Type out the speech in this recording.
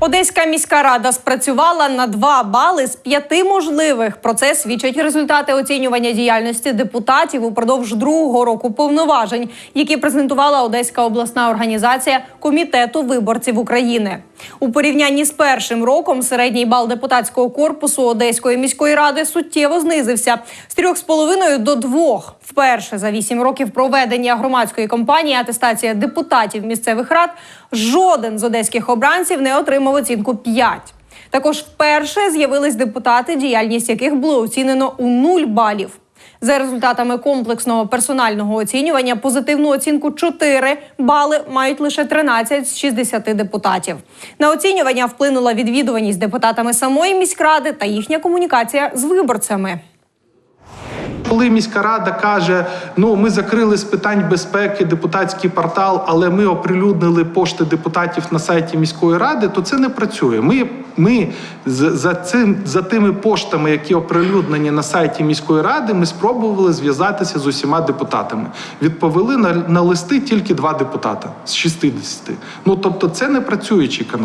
Одеська міська рада спрацювала на 2 бали з п'яти можливих. Про це свідчать результати оцінювання діяльності депутатів упродовж другого року повноважень, які презентувала Одеська обласна організація Комітету виборців України. У порівнянні з першим роком середній бал депутатського корпусу Одеської міської ради суттєво знизився з 3,5 до 2. Вперше за 8 років проведення громадської кампанії атестація депутатів місцевих рад жоден з одеських обранців не отримав оцінку 5. Також вперше з'явились депутати, діяльність яких було оцінено у 0 балів. За результатами комплексного персонального оцінювання позитивну оцінку 4 бали мають лише 13 з 60 депутатів. На оцінювання вплинула відвідуваність депутатами самої міськради та їхня комунікація з виборцями. Коли міська рада каже, ну ми закрили з питань безпеки депутатський портал, але ми оприлюднили пошти депутатів на сайті міської ради, то це не працює. Ми, ми за цим за тими поштами, які оприлюднені на сайті міської ради, ми спробували зв'язатися з усіма депутатами. Відповіли на, на листи тільки два депутата з 60. Ну тобто, це не працюючий канал.